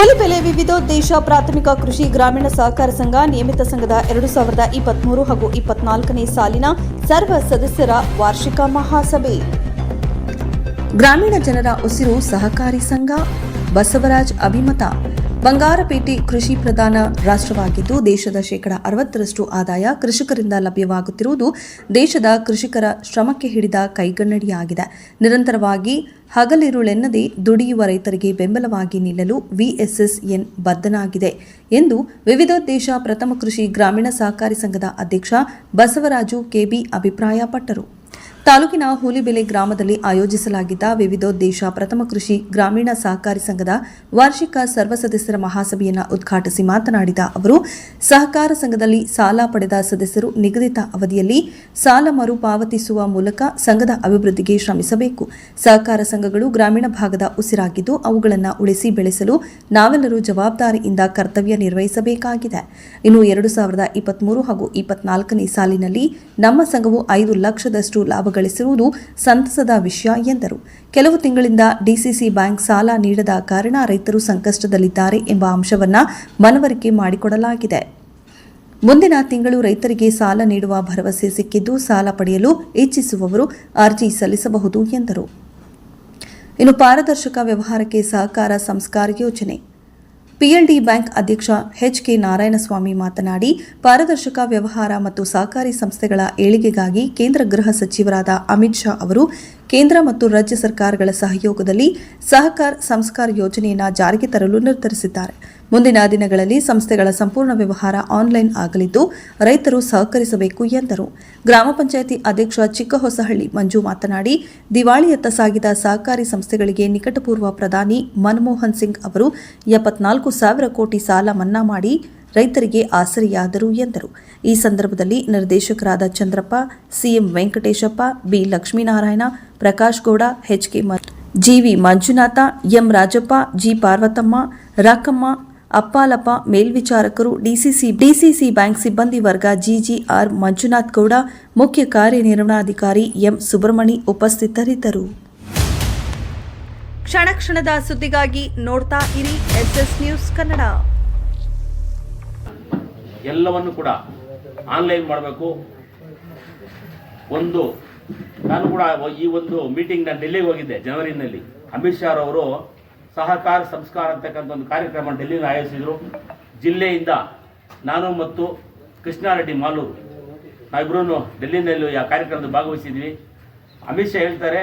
ಹುಲಿಬೆಲೆ ವಿವಿಧೋದ್ದೇಶ ಪ್ರಾಥಮಿಕ ಕೃಷಿ ಗ್ರಾಮೀಣ ಸಹಕಾರ ಸಂಘ ನಿಯಮಿತ ಸಂಘದ ಎರಡು ಸಾವಿರದ ಇಪ್ಪತ್ಮೂರು ಹಾಗೂ ಇಪ್ಪತ್ನಾಲ್ಕನೇ ಸಾಲಿನ ಸರ್ವ ಸದಸ್ಯರ ವಾರ್ಷಿಕ ಮಹಾಸಭೆ. ಗ್ರಾಮೀಣ ಜನರ ಉಸಿರು ಸಹಕಾರಿ ಸಂಘ ಬಸವರಾಜ್ ಅಭಿಮತ ಬಂಗಾರಪೇಟೆ ಕೃಷಿ ಪ್ರಧಾನ ರಾಷ್ಟ್ರವಾಗಿದ್ದು, ದೇಶದ ಶೇಕಡ ಅರವತ್ತರಷ್ಟು ಆದಾಯ ಕೃಷಿಕರಿಂದ ಲಭ್ಯವಾಗುತ್ತಿರುವುದು ದೇಶದ ಕೃಷಿಕರ ಶ್ರಮಕ್ಕೆ ಹಿಡಿದ ಕೈಗನ್ನಡಿಯಾಗಿದೆ. ನಿರಂತರವಾಗಿ ಹಗಲಿರುಳೆನ್ನದೆ ದುಡಿಯುವ ರೈತರಿಗೆ ಬೆಂಬಲವಾಗಿ ನಿಲ್ಲಲು ವಿಎಸ್ಎಸ್ಎನ್ ಬದ್ಧನಾಗಿದೆ ಎಂದು ವಿವಿಧ ದೇಶ ಪ್ರಥಮ ಕೃಷಿ ಗ್ರಾಮೀಣ ಸಹಕಾರಿ ಸಂಘದ ಅಧ್ಯಕ್ಷ ಬಸವರಾಜು ಕೆಬಿ ಅಭಿಪ್ರಾಯಪಟ್ಟರು. ತಾಲೂಕಿನ ಹೂಲಿಬೆಲೆ ಗ್ರಾಮದಲ್ಲಿ ಆಯೋಜಿಸಲಾಗಿದ್ದ ವಿವಿಧೋದ್ದೇಶ ಪ್ರಥಮ ಕೃಷಿ ಗ್ರಾಮೀಣ ಸಹಕಾರಿ ಸಂಘದ ವಾರ್ಷಿಕ ಸರ್ವ ಸದಸ್ಯರ ಮಹಾಸಭೆಯನ್ನು ಉದ್ಘಾಟಿಸಿ ಮಾತನಾಡಿದ ಅವರು, ಸಹಕಾರ ಸಂಘದಲ್ಲಿ ಸಾಲ ಪಡೆದ ಸದಸ್ಯರು ನಿಗದಿತ ಅವಧಿಯಲ್ಲಿ ಸಾಲ ಮರುಪಾವತಿಸುವ ಮೂಲಕ ಸಂಘದ ಅಭಿವೃದ್ಧಿಗೆ ಶ್ರಮಿಸಬೇಕು. ಸಹಕಾರ ಸಂಘಗಳು ಗ್ರಾಮೀಣ ಭಾಗದ ಉಸಿರಾಗಿದ್ದು ಅವುಗಳನ್ನು ಉಳಿಸಿ ಬೆಳೆಸಲು ನಾವೆಲ್ಲರೂ ಜವಾಬ್ದಾರಿಯಿಂದ ಕರ್ತವ್ಯ ನಿರ್ವಹಿಸಬೇಕಾಗಿದೆ. ಇನ್ನು ಎರಡು ಸಾವಿರದ ಇಪ್ಪತ್ಮೂರು ಹಾಗೂ ಇಪ್ಪತ್ನಾಲ್ಕನೇ ಸಾಲಿನಲ್ಲಿ ನಮ್ಮ ಸಂಘವು ಐದು ಲಕ್ಷದಷ್ಟು ಲಾಭ ಗಳಿಸಿರುವುದು ಸಂತಸದ ವಿಷಯ ಎಂದರು. ಕೆಲವು ತಿಂಗಳಿಂದ ಡಿಸಿಸಿ ಬ್ಯಾಂಕ್ ಸಾಲ ನೀಡದ ಕಾರಣ ರೈತರು ಸಂಕಷ್ಟದಲ್ಲಿದ್ದಾರೆ ಎಂಬ ಅಂಶವನ್ನ ಮನವರಿಕೆ ಮಾಡಿಕೊಡಲಾಗಿದೆ. ಮುಂದಿನ ತಿಂಗಳು ರೈತರಿಗೆ ಸಾಲ ನೀಡುವ ಭರವಸೆ ಸಿಕ್ಕಿದ್ದು ಸಾಲ ಪಡೆಯಲು ಇಚ್ಛಿಸುವವರು ಅರ್ಜಿ ಸಲ್ಲಿಸಬಹುದು ಎಂದರು. ಇನ್ನು ಪಾರದರ್ಶಕ ವ್ಯವಹಾರಕ್ಕೆ ಸಹಕಾರ ಸಂಸ್ಕಾರ ಯೋಜನೆ. ಪಿಎಲ್ಡಿ ಬ್ಯಾಂಕ್ ಅಧ್ಯಕ್ಷ ಎಚ್ ಕೆ ನಾರಾಯಣಸ್ವಾಮಿ ಮಾತನಾಡಿ, ಪಾರದರ್ಶಕ ವ್ಯವಹಾರ ಮತ್ತು ಸಹಕಾರಿ ಸಂಸ್ಥೆಗಳ ಏಳಿಗೆಗಾಗಿ ಕೇಂದ್ರ ಗೃಹ ಸಚಿವರಾದ ಅಮಿತ್ ಶಾ ಅವರು ಕೇಂದ್ರ ಮತ್ತು ರಾಜ್ಯ ಸರ್ಕಾರಗಳ ಸಹಯೋಗದಲ್ಲಿ ಸಹಕಾರ ಸಂಸ್ಕಾರ ಯೋಜನೆಯನ್ನು ಜಾರಿಗೆ ತರಲು ನಿರ್ಧರಿಸಿದ್ದಾರೆ. ಮುಂದಿನ ದಿನಗಳಲ್ಲಿ ಸಂಸ್ಥೆಗಳ ಸಂಪೂರ್ಣ ವ್ಯವಹಾರ ಆನ್ಲೈನ್ ಆಗಲಿದ್ದು ರೈತರು ಸಹಕರಿಸಬೇಕು ಎಂದರು. ಗ್ರಾಮ ಪಂಚಾಯಿತಿ ಅಧ್ಯಕ್ಷ ಚಿಕ್ಕಹೊಸಹಳ್ಳಿ ಮಂಜು ಮಾತನಾಡಿ, ದಿವಾಳಿಯತ್ತ ಸಾಗಿದ ಸಹಕಾರಿ ಸಂಸ್ಥೆಗಳಿಗೆ ನಿಕಟಪೂರ್ವ ಪ್ರಧಾನಿ ಮನಮೋಹನ್ ಸಿಂಗ್ ಅವರು ಎಪ್ಪತ್ನಾಲ್ಕು ಸಾವಿರ ಕೋಟಿ ಸಾಲ ಮನ್ನಾ ಮಾಡಿ ರೈತರಿಗೆ ಆಸರೆಯಾದರು ಎಂದರು. ಈ ಸಂದರ್ಭದಲ್ಲಿ ನಿರ್ದೇಶಕರಾದ Chandrappa, CM Venkateshappa, B Lakshminarayana, Prakash Gowda HK GV Manjunatha, M Rajappa, G Parvathamma, Rakamma Appalappa, ಮೇಲ್ವಿಚಾರಕರು, DCC DCC bank ಸಿಬ್ಬಂದಿ ವರ್ಗ, ಜಿಜಿಆರ್ ಮಂಜುನಾಥ್ ಗೌಡ, ಮುಖ್ಯ ಕಾರ್ಯನಿರ್ವಹಣಾಧಿಕಾರಿ ಎಂ ಸುಬ್ರಹ್ಮಣಿ ಉಪಸ್ಥಿತರಿದ್ದರು. ಕ್ಷಣ ಕ್ಷಣದ ಸುದ್ದಿಗಾಗಿ ನೋಡ್ತಾ ಇರಿ ಎಸ್ಎಸ್ ನ್ಯೂಸ್ ಕನ್ನಡ. ಎಲ್ಲವನ್ನು ಕೂಡ ಆನ್ಲೈನ್ ಮಾಡಬೇಕು. ಒಂದು, ನಾನು ಕೂಡ ಈ ಒಂದು ಮೀಟಿಂಗ್ ನಾನು ಡೆಲ್ಲಿಗೆ ಹೋಗಿದ್ದೆ, ಜನವರಿನಲ್ಲಿ. ಅಮಿತ್ ಶಾ ಅವರು ಸಹಕಾರ ಸಂಸ್ಕಾರ ಅಂತಕ್ಕಂಥ ಒಂದು ಕಾರ್ಯಕ್ರಮ ಡೆಲ್ಲಿನ ಆಯೋಜಿಸಿದರು. ಜಿಲ್ಲೆಯಿಂದ ನಾನು ಮತ್ತು ಕೃಷ್ಣಾರೆಡ್ಡಿ ಮಾಲೂರು ನಾವಿಬ್ಬರೂ ಡೆಲ್ಲಿನಲ್ಲಿ ಆ ಕಾರ್ಯಕ್ರಮದಲ್ಲಿ ಭಾಗವಹಿಸಿದ್ವಿ. ಅಮಿತ್ ಶಾ ಹೇಳ್ತಾರೆ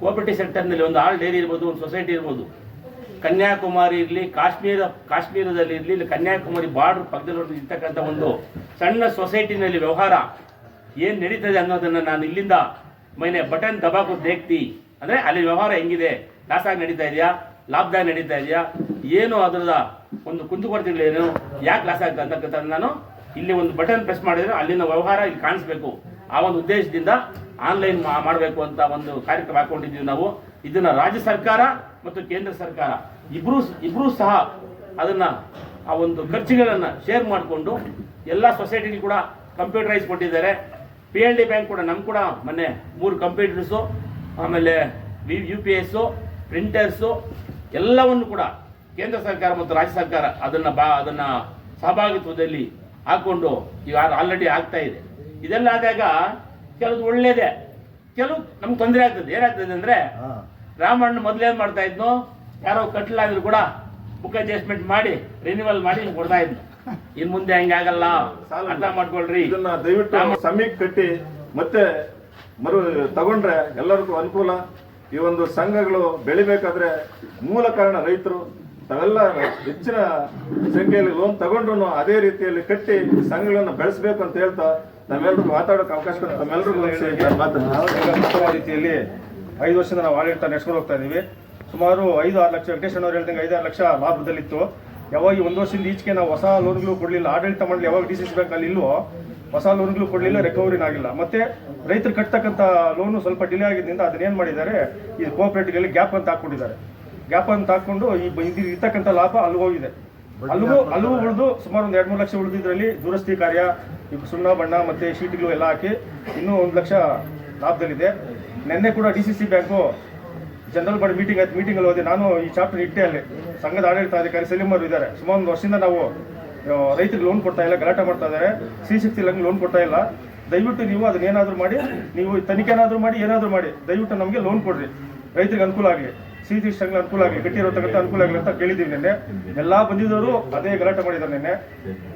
ಕೋಪರೇಟಿವ್ ಸೆಕ್ಟರ್ನಲ್ಲಿ ಒಂದು ಆಲ್ ಡೈರಿ ಇರ್ಬೋದು, ಒಂದು ಸೊಸೈಟಿ ಇರ್ಬೋದು. ಕನ್ಯಾಕುಮಾರಿ ಇರಲಿ, ಕಾಶ್ಮೀರ, ಕಾಶ್ಮೀರದಲ್ಲಿ ಇರಲಿ, ಇಲ್ಲಿ ಕನ್ಯಾಕುಮಾರಿ ಬಾರ್ಡರ್ ಪಕ್ಕದಲ್ಲಿ ಇರ್ತಕ್ಕಂಥ ಒಂದು ಸಣ್ಣ ಸೊಸೈಟಿನಲ್ಲಿ ವ್ಯವಹಾರ ಏನು ನಡೀತದೆ ಅನ್ನೋದನ್ನು ನಾನು ಇಲ್ಲಿಂದ ಮೈನೆ ಬಟನ್ ದಬಾಕು ದೇಕ್ತಿ. ಅಂದರೆ ಅಲ್ಲಿ ವ್ಯವಹಾರ ಹೆಂಗಿದೆ? ಲಾಸಾಗಿ ನಡೀತಾ ಇದೆಯಾ? ಲಾಭದಾಗಿ ನಡೀತಾ ಇದೆಯಾ? ಏನು ಅದರದ ಒಂದು ಕುಂದುಕೊರತೆಗಳೇನು? ಯಾಕೆ ಲಾಸ್ ಆಗ್ತದೆ ಅಂತಕ್ಕಂಥದ್ದು ನಾನು. ಇಲ್ಲಿ ಒಂದು ಬಟನ್ ಪ್ರೆಸ್ ಮಾಡಿದರೆ ಅಲ್ಲಿನ ವ್ಯವಹಾರ ಇಲ್ಲಿ ಕಾಣಿಸ್ಬೇಕು. ಆ ಒಂದು ಉದ್ದೇಶದಿಂದ ಆನ್ಲೈನ್ ಮಾಡಬೇಕು ಅಂತ ಒಂದು ಕಾರ್ಯಕ್ರಮ ಹಾಕೊಂಡಿದ್ದೀವಿ ನಾವು. ಇದನ್ನ ರಾಜ್ಯ ಸರ್ಕಾರ ಮತ್ತು ಕೇಂದ್ರ ಸರ್ಕಾರ ಇಬ್ರು ಇಬ್ಬರೂ ಸಹ ಅದನ್ನ ಆ ಒಂದು ಖರ್ಚುಗಳನ್ನು ಶೇರ್ ಮಾಡಿಕೊಂಡು ಎಲ್ಲ ಸೊಸೈಟಿಗಳು ಕೂಡ ಕಂಪ್ಯೂಟರೈಸ್ ಕೊಟ್ಟಿದ್ದಾರೆ. ಪಿ ಎಲ್ ಡಿ ಬ್ಯಾಂಕ್ ಕೂಡ ನಮ್ ಕೂಡ ಮೊನ್ನೆ ಮೂರು ಕಂಪ್ಯೂಟರ್ಸು ಆಮೇಲೆ ಯು ಪಿ ಎಸ್ಸು ಪ್ರಿಂಟರ್ಸು ಎಲ್ಲವನ್ನು ಕೂಡ ಕೇಂದ್ರ ಸರ್ಕಾರ ಮತ್ತು ರಾಜ್ಯ ಸರ್ಕಾರ ಅದನ್ನು ಬಾ ಅದನ್ನು ಸಹಭಾಗಿತ್ವದಲ್ಲಿ ಹಾಕ್ಕೊಂಡು ಈಗ ಆಲ್ರೆಡಿ ಆಗ್ತಾ ಇದೆ. ಇದೆಲ್ಲ ಆದಾಗ ಕೆಲವು ಒಳ್ಳೇದೇ. ಕೆಲವು ನಮ್ಗೆ ತೊಂದರೆ ಆಗ್ತದೆ. ಏನಾಗ್ತದೆ ಅಂದರೆ ರಾಮಣ್ಣ ಮೊದಲೇನ್ ಮಾಡ್ತಾ ಇದ್ನು ಯಾರೋ ಕಟ್ಲಾದ್ರು ಕೂಡ ಬುಕ್ ಅಡ್ಜಸ್ಟ್ಮೆಂಟ್ ಮಾಡಿ ರಿನ್ಯೂವಲ್ ಮಾಡಿ ಕೊಡ್ತಾ ಇದ್ನು. ಇನ್ ಮುಂದೆ ಹಂಗಾಗಲ್ಲ ಅರ್ಥ ಮಾಡ್ಕೊಳ್ರಿ. ಇದನ್ನ ದಯವಿಟ್ಟು ಸಮೀಕ್ ಕಟ್ಟಿ ಮತ್ತೆ ಮರು ತಗೊಂಡ್ರೆ ಎಲ್ಲರಿಗೂ ಅನುಕೂಲ. ಈ ಒಂದು ಸಂಘಗಳು ಬೆಳಿಬೇಕಾದ್ರೆ ಮೂಲ ಕಾರಣ ರೈತರು ತಾವೆಲ್ಲ ಹೆಚ್ಚಿನ ಸಂಖ್ಯೆಯಲ್ಲಿ ಲೋನ್ ತಗೊಂಡ್ರು ಅದೇ ರೀತಿಯಲ್ಲಿ ಕಟ್ಟಿ ಸಂಘಗಳನ್ನು ಬೆಳೆಸಬೇಕು ಅಂತ ಹೇಳ್ತಾ ನಾವೆಲ್ಲರಿಗೂ ಮಾತಾಡೋಕೆ ಅವಕಾಶ ರೀತಿಯಲ್ಲಿ ಐದು ವರ್ಷದಿಂದ ನಾವು ಆಡಳಿತ ನಡೆಸ್ಕೊಂಡು ಹೋಗ್ತಾ ಇದ್ದೀವಿ ಸುಮಾರು ಐದು ಆರು ಲಕ್ಷ ವೆಂಕಟೇಶ್ ಅವ್ರು ಹೇಳ್ದಂಗೆ ಐದಾರು ಲಕ್ಷ ಲಾಭದಲ್ಲಿತ್ತು. ಯಾವಾಗ ಈ ಒಂದು ವರ್ಷದಿಂದ ಈಚೆಗೆ ನಾವು ಹೊಸ ಲೋನ್ಗಳು ಕೊಡಲಿಲ್ಲ ಆಡಳಿತ ಮಂಡಳಿ ಯಾವಾಗ ಡಿ ಸಿ ಸಿ ಬ್ಯಾಂಕಲ್ಲಿ ಇಲ್ವೋ ಹೊಸ ಲೋನ್ಗಳು ಕೊಡಲಿಲ್ಲ ರಿಕವರಿನ ಆಗಿಲ್ಲ ಮತ್ತೆ ರೈತರು ಕಟ್ತಕ್ಕಂಥ ಲೋನು ಸ್ವಲ್ಪ ಡಿಲೇ ಆಗಿದ್ದರಿಂದ ಅದನ್ನೇನು ಮಾಡಿದ್ದಾರೆ ಈ ಕೋಆಪರೇಟಿವ್ಗಳಲ್ಲಿ ಗ್ಯಾಪ್ ಅಂತ ಹಾಕೊಂಡಿದ್ದಾರೆ ಗ್ಯಾಪ್ ಅಂತ ಹಾಕೊಂಡು ಈ ಇರ್ತಕ್ಕಂಥ ಲಾಭ ಅಲ್ಲಿ ಹೋಗಿದೆ. ಅಲ್ಲಿಗೂ ಅಲ್ಲಿಗೂ ಉಳಿದು ಸುಮಾರು ಒಂದು ಎರಡು ಮೂರು ಲಕ್ಷ ಉಳಿದಿದ್ರಲ್ಲಿ ದುರಸ್ತಿ ಕಾರ್ಯ ಈಗ ಸುಣ್ಣ ಬಣ್ಣ ಮತ್ತೆ ಶೀಟ್ಗಳು ಎಲ್ಲ ಹಾಕಿ ಇನ್ನೂ ಒಂದು ಲಕ್ಷ ಲಾಭದಲ್ಲಿದೆ. ನಿನ್ನೆ ಕೂಡ D C C bank general body meeting ಆಯ್ತು ಮೀಟಿಂಗಲ್ಲಿ ಹೋದೆ. ನಾನು ಈ ಚಾಪ್ಟರ್ ಇಟ್ಟೆ ಅಲ್ಲಿ. ಸಂಘದ ಆಡಳಿತಾಧಿಕಾರಿ ಸಲೀಮ್ ಅವರು ಇದ್ದಾರೆ. ಸುಮಾರು ಒಂದು ವರ್ಷದಿಂದ ನಾವು ರೈತರಿಗೆ ಲೋನ್ ಕೊಡ್ತಾ ಇಲ್ಲ ಗಲಾಟೆ ಮಾಡ್ತಾ ಇದ್ದಾರೆ. ಸಿ ಶಕ್ತಿ ಲೋನ್ ಕೊಡ್ತಾ ಇಲ್ಲ. ದಯವಿಟ್ಟು ನೀವು ಅದನ್ನ ಏನಾದರೂ ಮಾಡಿ ನೀವು ತನಿಖೆನಾದರೂ ಮಾಡಿ ಏನಾದರೂ ಮಾಡಿ. ದಯವಿಟ್ಟು ನಮಗೆ ಲೋನ್ ಕೊಡ್ರಿ. ರೈತರಿಗೆ ಅನುಕೂಲ ಆಗಲಿ. ಸಿ ಸಿ ಸಂಘ ಅನುಕೂಲ ಆಗಲಿ. ಗಟ್ಟಿರೋತಕ್ಕಂಥ ಅನುಕೂಲ ಆಗಲಿ ಅಂತ ಕೇಳಿದ್ದೀವಿ ನಿನ್ನೆ. ಎಲ್ಲ ಬಂದಿದ್ದವರು ಅದೇ ಗಲಾಟೆ ಮಾಡಿದ್ದಾರೆ ನಿನ್ನೆ.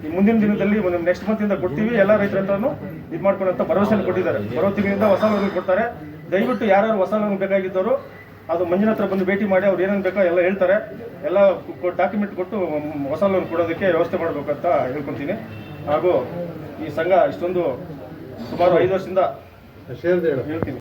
ಈ ಮುಂದಿನ ದಿನದಲ್ಲಿ ಒಂದು ನೆಕ್ಸ್ಟ್ ಮಂತ್ ಇಂದ ಕೊಡ್ತೀವಿ. ಎಲ್ಲ ರೈತರ ಹತ್ರನು ಇದು ಮಾಡ್ಕೊಂಡಂತ ಭರವಸೆಯನ್ನು ಭರವಸೆ ಕೊಟ್ಟಿದ್ದಾರೆ. ಬರೋ ತಿಂಗಳಿಂದ ಹೊಸ ಲೋನ್ ಕೊಡ್ತಾರೆ. ದಯವಿಟ್ಟು ಯಾರು ಹೊಸ ಲೋನ್ ಬೇಕಾಗಿದ್ದವರು ಅದು ಮಂಜಿನ ಹತ್ರ ಬಂದು ಭೇಟಿ ಮಾಡಿ ಅವ್ರು ಏನೇನು ಬೇಕೋ ಎಲ್ಲ ಹೇಳ್ತಾರೆ. ಎಲ್ಲ ಡಾಕ್ಯುಮೆಂಟ್ ಕೊಟ್ಟು ಹೊಸ ಲೋನ್ ಕೊಡೋದಕ್ಕೆ ವ್ಯವಸ್ಥೆ ಮಾಡಬೇಕಂತ ಹೇಳ್ಕೊತೀನಿ. ಹಾಗೂ ಈ ಸಂಘ ಇಷ್ಟೊಂದು ಸುಮಾರು ಐದು ವರ್ಷದಿಂದ ಹೇಳ್ತೀನಿ.